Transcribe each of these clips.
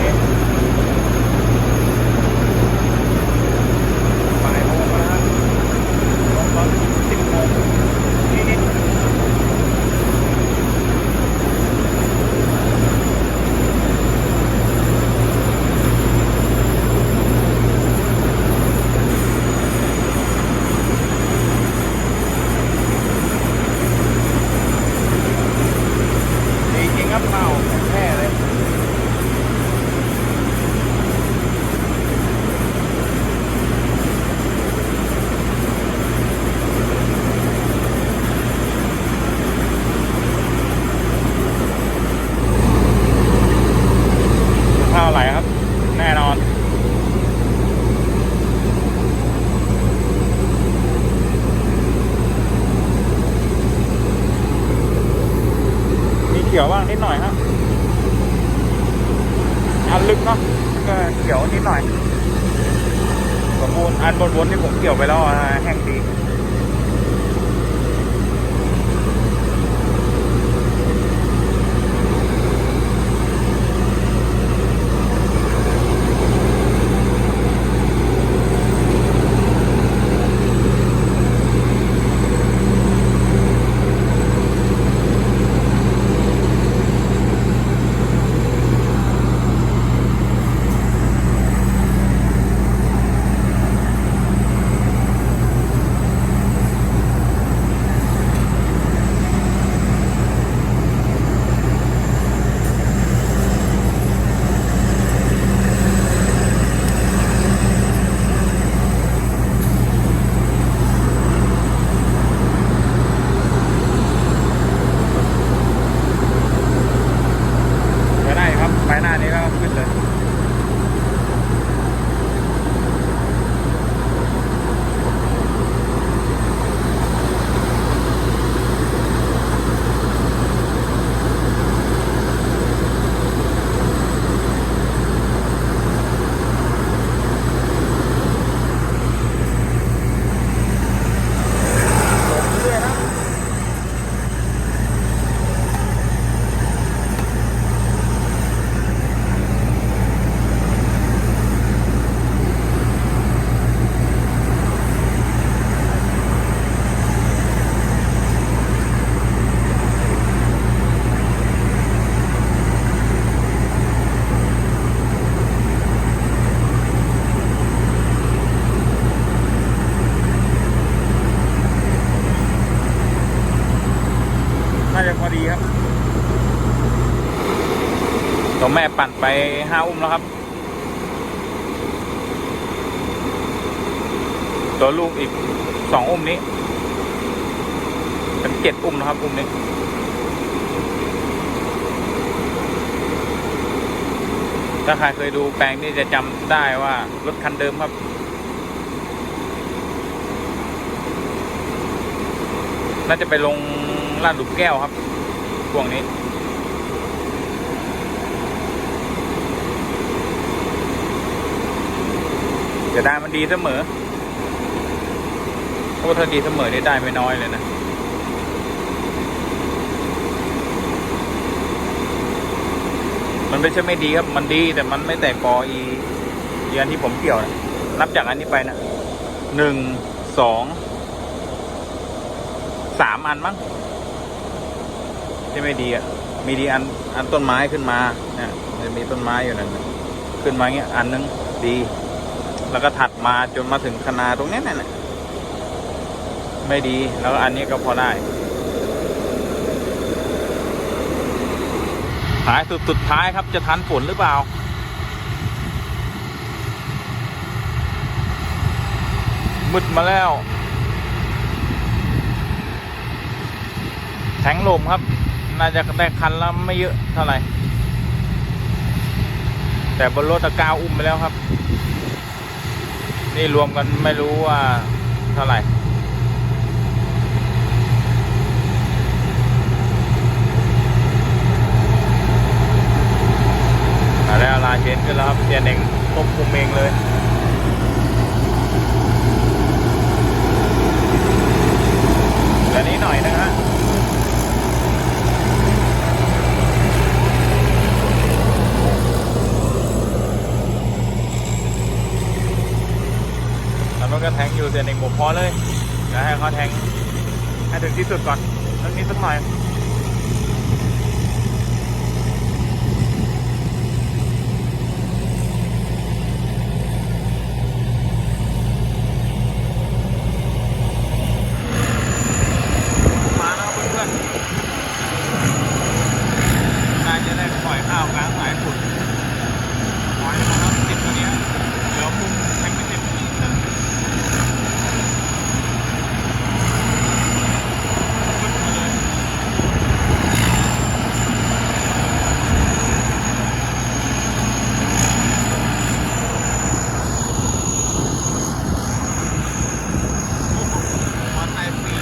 ครับวันนี้บ่ายโมงแล้วนะครับลงตอนสิบโมงนิดๆ ดีจริงครับเมาแท้เลย ข้าวไหลครับ แน่นอน มีเขียวบ้างนิดหน่อยครับ อัน ลึกเนาะก็เขียวนิดหน่อยสมบูรณ์อันบนๆที่ผมเกี่ยวไปแล้วแห้งดี ก็ได้ครับไปหน้านี้ก็ขึ้นเลย น่าจะพ อดีครับตัวแม่ปั่นไปห้าอุ้มแล้วครับ ตัวลูกอีกสองอุ้มนี้เป็นเจ็ดอุ้มนะครับอุ้มนี้ถ้าใครเคยดูแปลงนี่จะจำได้ว่ารถคันเดิมครับน่าจะไปลงลาดหลุมแก้วครับ ช่วงนี้ จะได้มันดีเสมอเพราะถ้าดีเสมอนี่ได้ไม่น้อยเลยนะมันไม่ใช่ไม่ดีครับมันดีแต่มันไม่แตกกออีอีอันที่ผมเกี่ยวนะนับจากอันนี้ไปนะหนึ่งสองสามอันมั้ง ที่ไม่ดีอะมีดีอันอันต้นไม้ขึ้นมาเนี่ยจะมีต้นไม้อยู่นั่นน่ะขึ้นมาเงี้ยอันนึงดี แล้วก็ถัดมาจนมาถึงคนาตรงนี้นั่นน่ะไม่ดีแล้วอันนี้ก็พอได้หายสุดสุดท้ายครับจะทันฝนหรือเปล่า มืดมาแล้ว แทงลมครับ น่าจะได้คันละไม่เยอะเท่าไหร่ แต่บนรถตะกร้าอุ้มไปแล้วครับ นี่รวมกันไม่รู้ว่าเท่าไหร่อะไรลาเชนขึ้นแล้วครับเจนเองควบคุมเองเลยเหลือนี้หน่อยนะฮะ ดูเสียหนึ่งผมพอเลยแล้วให้เขาแทงให้ถึงที่สุดก่อนสักนิดสักหน่อย มาแล้วเพื่อนๆน่าจะได้ปล่อยข้าวกลางสายฝนปล่อยมาแล้วติดตัวเนี้ยเดี๋ยวมุมแทงไม่เต็มที่นะขึ้นมาเลยโอ้โหมาไทยฟรี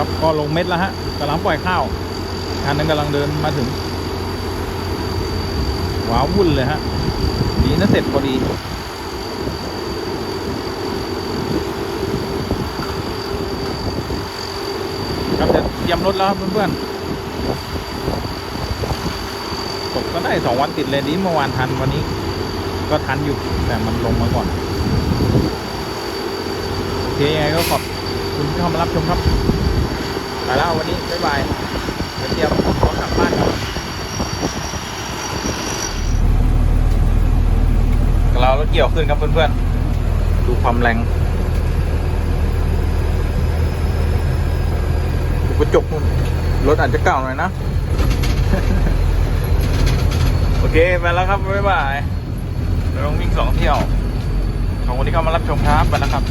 ครับก็ลงเม็ดแล้วฮะกำลังปล่อยข้าวคันนึงกำลังเดินมาถึงว้าวุ่นเลยฮะดีนะเสร็จพอดีครับจะเตรียมรถแล้วครับเพื่อนๆตกก็ได้สองวันติดเลยนี้เมื่อวานทันวันนี้ ก็ทันอยู่แต่มันลงมาก่อนโอเคยังไงก็ขอบคุณที่เข้ามารับชมครับ ไปแล้ววันนี้บ๊ายบายเดี๋ยวเตรียมรถกลับบ้านครับเรารถเกี่ยวขึ้นครับเพื่อนๆ ดูความแรงดูกระจกนู่นรถอาจจะเก่าหน่อยนะ โอเค ไปแล้วครับ บ๊ายบายเราลงวิ่งสองเที่ยว ขอบคุณที่เข้ามารับชมครับ ไปแล้วครับ